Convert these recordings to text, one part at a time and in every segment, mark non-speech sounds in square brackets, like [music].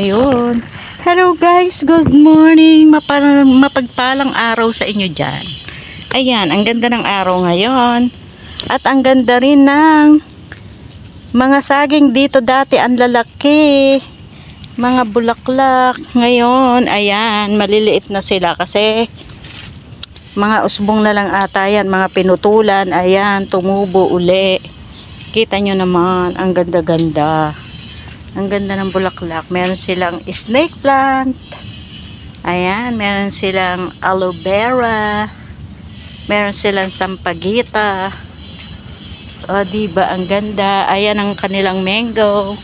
Ayun. Hello guys, good morning. Mapa- mapagpalang araw sa inyo dyan. Ayan, ang ganda ng araw ngayon. At ang ganda rin ng mga saging dito dati ang lalaki. Mga bulaklak. Ngayon, ayan, maliliit na sila kasi mga usbong na lang ata yan, mga pinutulan. Ayan, tumubo uli. Kita nyo naman, ang ganda-ganda. Ang ganda ng bulaklak. Meron silang snake plant. Ayan, meron silang aloe vera. Meron silang sampagita. O, diba? Ang ganda. Ayan ang kanilang mango.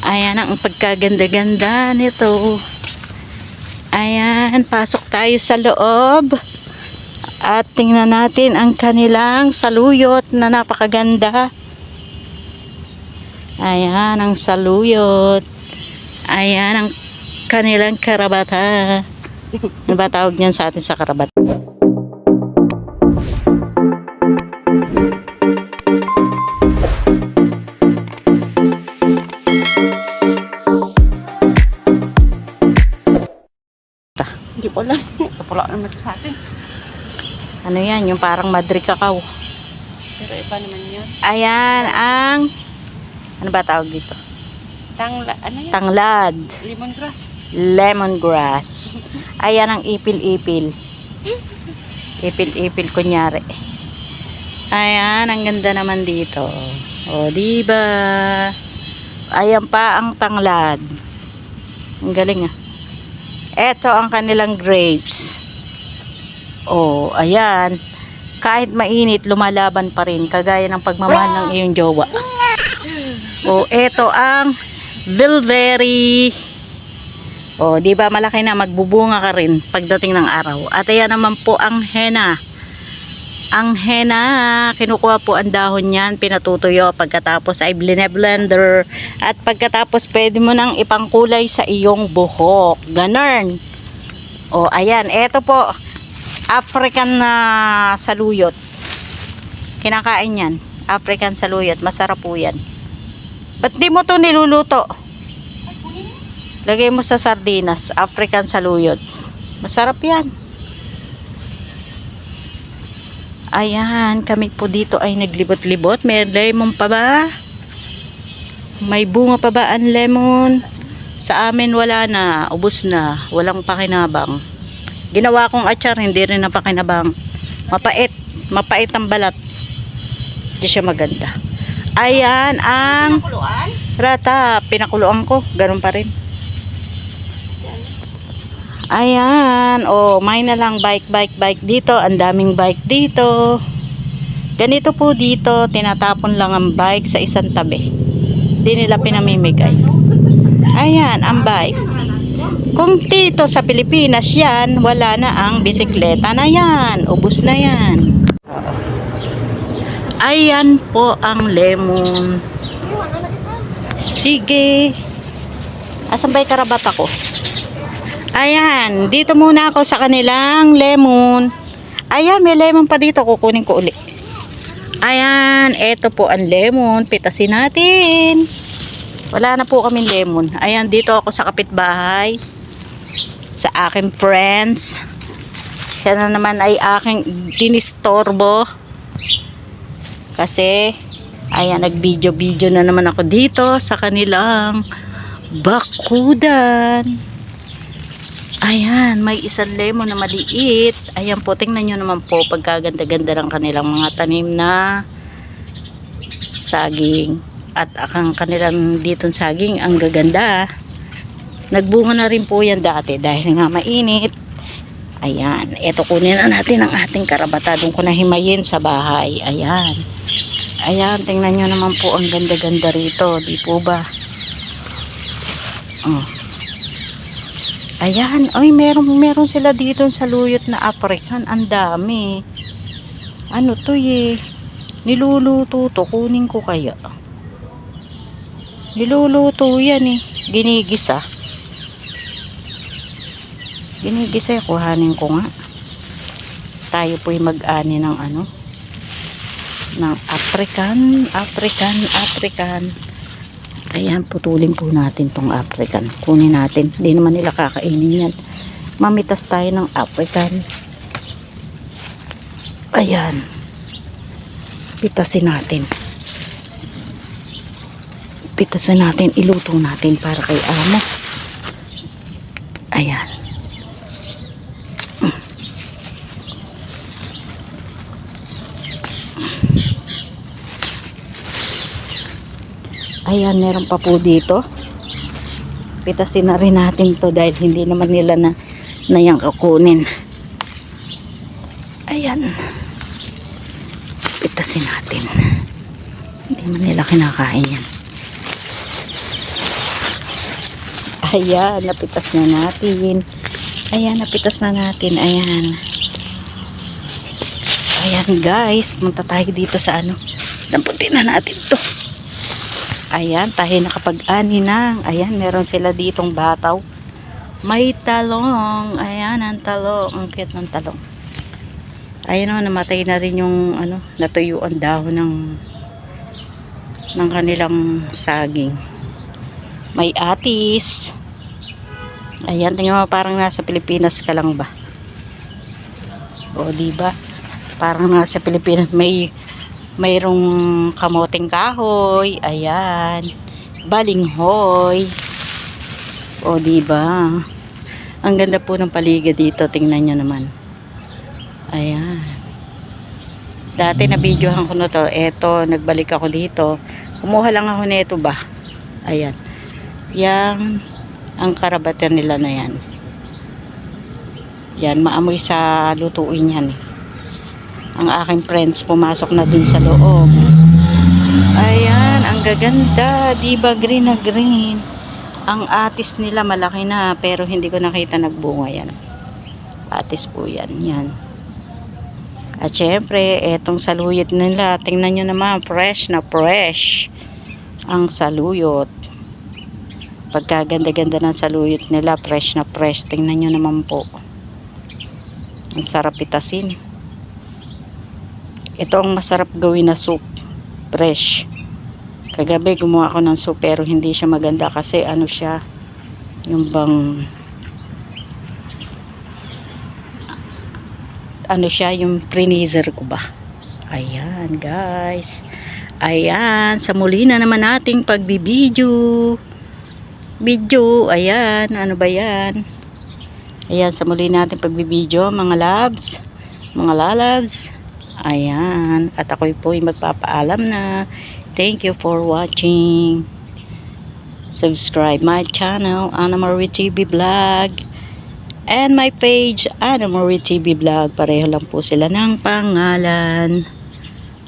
Ayan ang pagkaganda-ganda nito. Ayan, pasok tayo sa loob. At tingnan natin ang kanilang saluyot na napakaganda. Ayan ang saluyot. Ayan ang kanilang karabata. Ano ba tawag niyan sa atin sa karabata? Hindi ko alam. Kapula naman ito sa atin. Ano yan? Yung parang madri cacao. Pero iba naman yun. Ayan ang ano ba tawag dito? Tangla, ano yan? Tanglad. Lemongrass. Lemongrass. [laughs] Ayan ang ipil-ipil. Ipil-ipil kunyari. Ayan, ang ganda naman dito. O, di ba? Ayan pa ang tanglad. Ang galing ah. Ito ang kanilang grapes. O, ayan. Kahit mainit, lumalaban pa rin. Kagaya ng pagmamahal ng iyong jowa. O, ito ang bilberry. O, di ba malaki na magbubunga ka rin pagdating ng araw. At ayan naman po ang henna. Ang henna, kinukuha po ang dahon niyan, pinatutuyo pagkatapos ay blender at pagkatapos pwede mo nang ipangkulay sa iyong buhok. Ganun. O, ayan, eto po African na saluyot. Kinakain yan. African saluyot, masarap po yan. Ba't di mo to niluluto? Lagay mo sa sardinas, African saluyot. Masarap yan. Ayan, kami po dito ay naglibot-libot. May lemon pa ba? May bunga pa ba ang lemon? Sa amin wala na, ubos na, walang pakinabang. Ginawa kong achar, hindi rin na pakinabang. Mapait, mapait ang balat. Hindi siya maganda. Ayan ang Kuluan? rata, pinakuluan ko, ganun pa rin. Ayan, oh, may na lang bike, bike, bike dito. Ang daming bike dito. Ganito po dito, tinatapon lang ang bike sa isang tabi. Hindi nila pinamimigay. Ayan, ang bike. Kung dito sa Pilipinas yan, wala na ang bisikleta na yan. Ubus na yan. Ayan po ang lemon. Sige. Asan ba yung karabat ako? Ayan, dito muna ako sa kanilang lemon. Ayan, may lemon pa dito. Kukunin ko uli. Ayan, eto po ang lemon. Pitasin natin. Wala na po kaming lemon. Ayan, dito ako sa kapitbahay. Sa aking friends. Siya na naman ay aking dinistorbo. Kasi, ayan, nag-video-video na naman ako dito sa kanilang bakudan. Ayan, may isang lemon na maliit. Ayan po, tingnan nyo naman po pagkaganda-ganda ng kanilang mga tanim na saging. At ang kanilang ditong saging, ang gaganda. Nagbunga na rin po yan dati dahil nga mainit. Ayan, eto kunin na natin ang ating karabata. Doon ko na himayin sa bahay. Ayan. Ayan, tingnan nyo naman po ang ganda-ganda rito. Di po ba? Oh. Ayan, ay meron meron sila dito sa luyot na African, ang dami. Ano to eh? Niluluto to, kunin ko kaya. Niluluto yan eh, ginigisa. Ginigisa, kuhanin ko nga. Tayo po'y mag-ani ng ano, ng African, African, African. Ayan, putulin po natin tong African. Kunin natin. Hindi naman nila kakainin yan. Mamitas tayo ng African. Ayan. Pitasin natin. Pitasin natin. Iluto natin para kay amo. Ayan. Ayan, meron pa po dito. Pitasin na rin natin to dahil hindi naman nila na nayang kukunin. Ayan. Pitasin natin. Hindi man nila kinakain yan. Ayan, napitas na natin. Ayan, napitas na natin. Ayan. Ayan guys, punta tayo dito sa ano. Damputin na natin to. Ayan, tayo nakapag-ani na. Ayan, meron sila ditong bataw. May talong. Ayan, ang talong. Ang cute ng talong. Ayan o, namatay na rin yung ano, natuyo ang dahon ng ng kanilang saging. May atis. Ayan, tingnan mo parang nasa Pilipinas ka lang ba? O, di ba? Parang nasa Pilipinas may mayroong kamoting kahoy, ayan, balinghoy. O, di ba? Ang ganda po ng paligid dito, tingnan nyo naman. Ayan. Dati na videohan ko na to. Eto, nagbalik ako dito. Kumuha lang ako nito ba? Ayan. Yang ang karabatan nila na yan. Yan, maamoy sa lutuin yan eh. Ang aking friends pumasok na dun sa loob. Ayan, ang gaganda. Diba green na green. Ang atis nila malaki na pero hindi ko nakita nagbunga yan. Atis po yan. Yan. At syempre, etong saluyot nila, tingnan nyo naman, fresh na fresh ang saluyot. Pagkaganda-ganda ng saluyot nila, fresh na fresh. Tingnan nyo naman po. Ang sarap itasin. Ito ang masarap gawin na soup. Fresh. Kagabi gumawa ako ng soup pero hindi siya maganda kasi ano siya, yung bang ano siya, yung freezer ko ba. Ayan, guys. Ayan, sa muli na naman nating pagbibideo. Video, ayan, ano ba yan? Ayan, sa muli nating pagbibideo, mga loves, mga lalabs. Ayan, at ako'y po'y magpapaalam na. Thank you for watching. Subscribe my channel, Anna Marie TV Vlog. And my page, Anna Marie TV Vlog. Pareho lang po sila ng pangalan.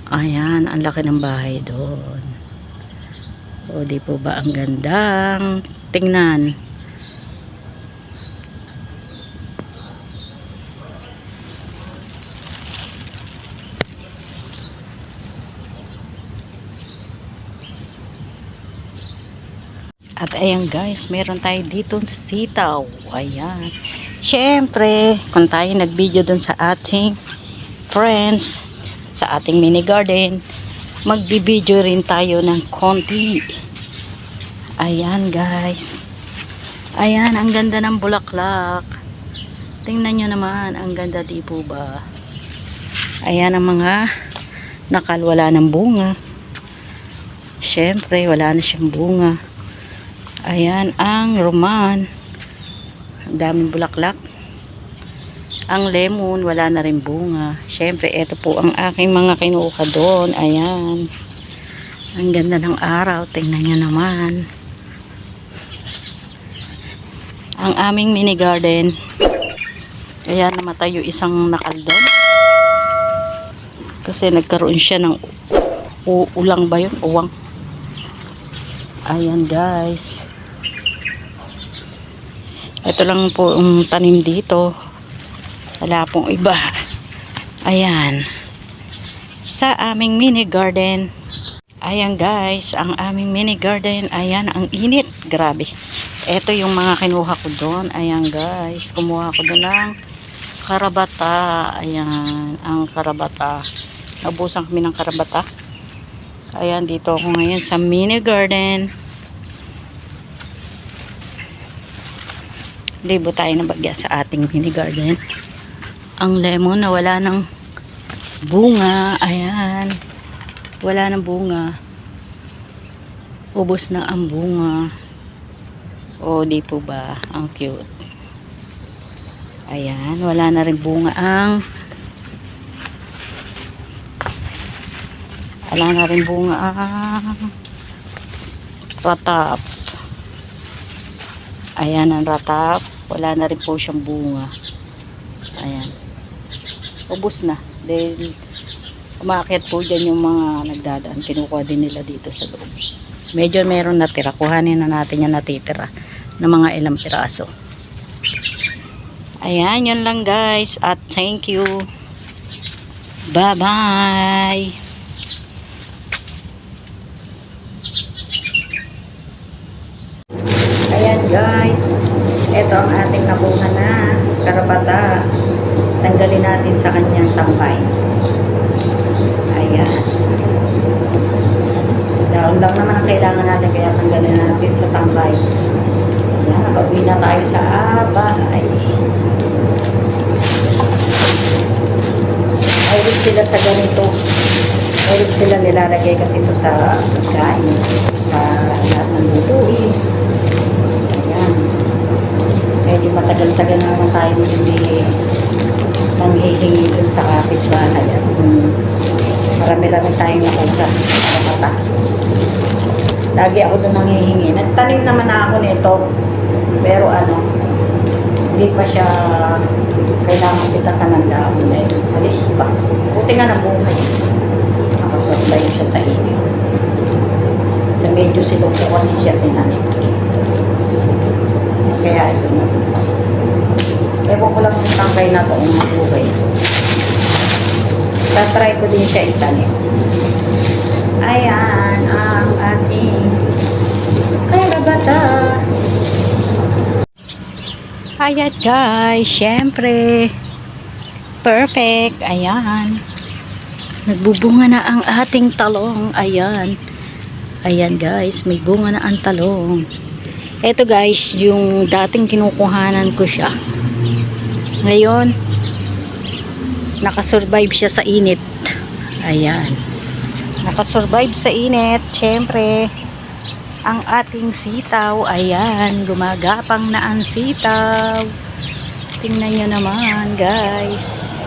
Ayan, ang laki ng bahay doon. O, di po ba ang gandang tingnan. At ayan guys, meron tayo dito sitaw. Ayan. Siyempre, kung tayo nag-video dun sa ating friends, sa ating mini garden, magbi-video rin tayo ng konti. Ayan guys. Ayan, ang ganda ng bulaklak. Tingnan nyo naman, ang ganda di po ba? Ayan ang mga nakalwala ng bunga. Siyempre, wala na siyang bunga. Ayan, ang roman. Ang daming bulaklak. Ang lemon, wala na rin bunga. Siyempre, ito po ang aking mga kinuha doon. Ayan. Ang ganda ng araw. Tingnan nyo naman. Ang aming mini garden. Ayan, namatay yung isang nakaldon. Kasi nagkaroon siya ng ulang ba yun? Uwang. Ayan guys. Ito lang po ang tanim dito. Wala pong iba. Ayan. Sa aming mini garden. Ayan guys, ang aming mini garden. Ayan, ang init. Grabe. Ito yung mga kinuha ko doon. Ayan guys, kumuha ko doon ng karabata. Ayan, ang karabata. Nabusan kami ng karabata. Ayan, dito ako ngayon sa mini garden. Libo tayo ng bagya sa ating mini garden. Ang lemon na wala ng bunga. Ayan. Wala ng bunga. Ubos na ang bunga. O, di po ba? Ang cute. Ayan. Wala na rin bunga ang wala na rin bunga ang ratap. Ayan ang ratap. Wala na rin po siyang bunga. Ayan. Ubus na. Dahil umakyat po dyan yung mga nagdadaan. Kinukuha din nila dito sa loob. Medyo meron natira. Kuhanin na natin yung natitira ng mga ilang piraso. Ayan, yun lang guys. At thank you. Bye-bye. Ayan guys. Ito ang ating nabuhan na karapata. Tanggalin natin sa kanyang tambay. Ayan. Daon lang naman ang kailangan natin kaya tanggalin natin sa tambay. Ayan, nakauwi na tayo sa bahay. Mahilig sila sa ganito. Mahilig sila nilalagay kasi ito sa pagkain. Sa lahat ng lutuin. Medyo matagal-tagal na naman tayo hindi nanghihingi dun sa kapitbahay. At um, marami-rami tayong nakuha. Karapata. Lagi ako doon nanghihingi. Nagtanim naman na ako nito. Pero ano, hindi pa siya kailangan pitasan ng dahon dahil maliit pa. Buti nga nabuhay. Nakasurvive siya sa inyo. Sa medyo silog po kasi siya tinanim. Kaya ito na. Ewan ko lang kung tangkay na to ang mabuhay. Tatry ko din siya itanim. Ayan ang ating karabata. Ayan guys, syempre. Perfect. Ayan. Nagbubunga na ang ating talong. Ayan. Ayan guys, may bunga na ang talong. Ito guys, yung dating kinukuhanan ko siya. Ngayon, nakasurvive siya sa init. Ayan. Nakasurvive sa init. Syempre, ang ating sitaw. Ayan, gumagapang na ang sitaw. Tingnan nyo naman, guys.